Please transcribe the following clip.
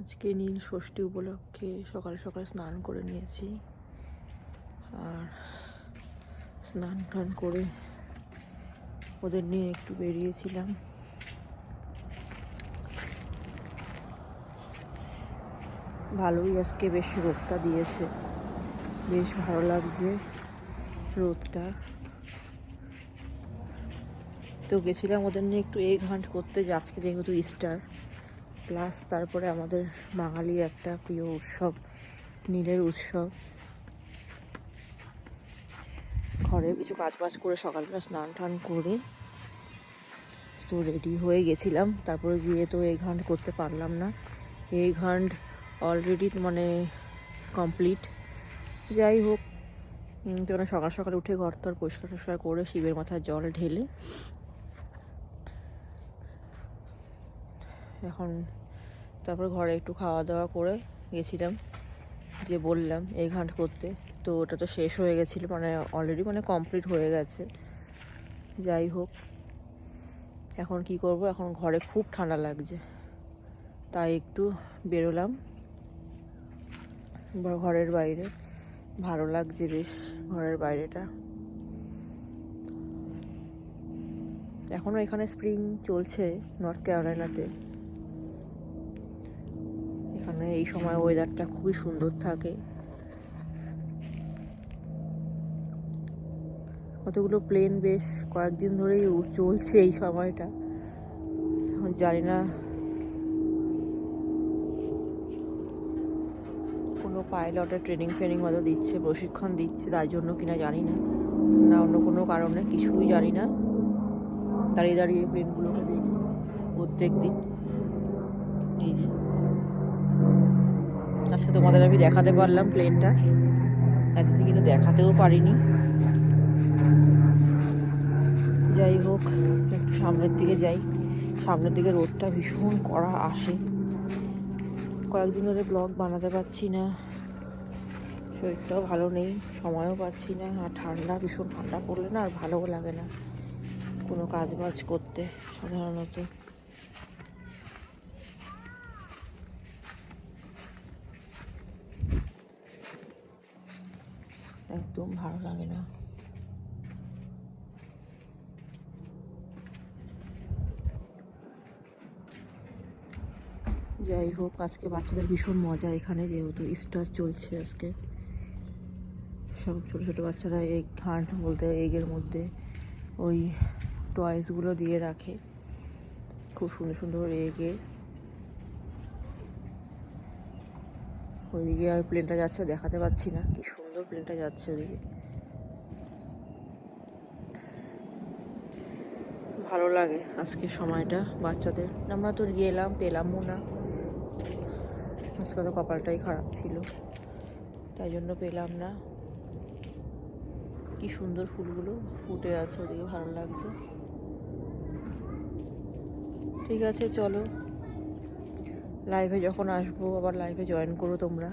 আজকে নীল ষষ্ঠী উপলক্ষে সকালে সকালে স্নান করে নিয়েছি। আর স্নান টান করে ওদের নিয়ে একটু বেরিয়েছিলাম। ভালোই আজকে বেশ রোদটা দিয়েছে। বেশ ভালো লাগছে রোদটা। তো গেছিলাম ওদের নিয়ে একটু এগ হান্ট করতে যে আজকে যেহেতু ইস্টার প্লাস তারপরে আমাদের বাঙালির একটা প্রিয় উৎসব, নীলের উৎসব। ঘরে কিছু কাজ বাজ করে সকালবেলা স্নান টান করে তো রেডি হয়ে গেছিলাম। তারপরে গিয়ে তো এই ঘান্ট করতে পারলাম না। এই ঘান্ট অলরেডি মানে কমপ্লিট যাই হোক তো সকাল সকাল উঠে ঘর তর পরিষ্কার টরিষ্কার করে শিবের মাথায় জল ঢেলে এখন তারপর ঘরে একটু খাওয়া দাওয়া করে গেছিলাম যে বললাম এই ঘাট করতে। তো ওটা তো শেষ হয়ে গেছিল মানে অলরেডি মানে কমপ্লিট হয়ে গেছে। যাই হোক, এখন কি করব? এখন ঘরে খুব ঠান্ডা লাগছে, তাই একটু বেরোলাম। ঘরের বাইরে, ভালো লাগছে বেশ ঘরের বাইরেটা। এখনও এখানে স্প্রিং চলছে নর্থ ক্যারোলাইনাতে এই সময় ওয়েদারটা খুবই সুন্দর থাকে। কতগুলো প্লেন বেশ কয়েকদিন ধরেই চলছে এই সময়টা। এখন জানি না কোনো পাইলটের ট্রেনিং ফ্রেনিং হয়তো দিচ্ছে, প্রশিক্ষণ দিচ্ছে, তাই জন্য কিনা জানি না। না, অন্য কোনো কারণে কিছুই জানি না। দাঁড়িয়ে দাঁড়িয়ে প্লেনগুলোকে দেখি প্রত্যেক দিন আজকে তোমাদের আমি দেখাতে পারলাম প্লেনটা এতদিন কিন্তু দেখাতেও পারিনি। যাই হোক, একটু সামনের দিকে যাই। সামনের দিকে রোদটা ভীষণ কড়া আসে। কয়েকদিন ধরে ব্লগ বানাতে পারছি না। শরীরটাও ভালো নেই, সময়ও পাচ্ছি না। আর ঠান্ডা, ভীষণ ঠান্ডা পড়লে না আর ভালোও লাগে না কোনো কাজ বাজ করতে সাধারণত। একদম ভালো লাগে না। যাই হোক, আজকে বাচ্চাদের ভীষণ মজা এখানে, যেহেতু ইস্টার চলছে আজকে। সব ছোটো ছোটো বাচ্চারা এগ ঘাট বলতে এগের মধ্যে ওই টয়েসগুলো দিয়ে রাখে। খুব সুন্দর সুন্দর এগে ওইদিকে প্লেনটা যাচ্ছে, দেখাতে পাচ্ছি না। কি সুন্দর প্লেনটা যাচ্ছে ওদিকে ভালো লাগে আজকে সময়টা বাচ্চাদের। আমরা তো গেলাম, পেলামও না। আজকে তো কপালটাই খারাপ ছিল। তাই জন্য পেলাম না। কি সুন্দর ফুলগুলো ফুটে আছে ওদিকে, ভালো লাগছে। ঠিক আছে, চলো। লাইভে যখন আসব আবার লাইভে জয়েন করো তোমরা।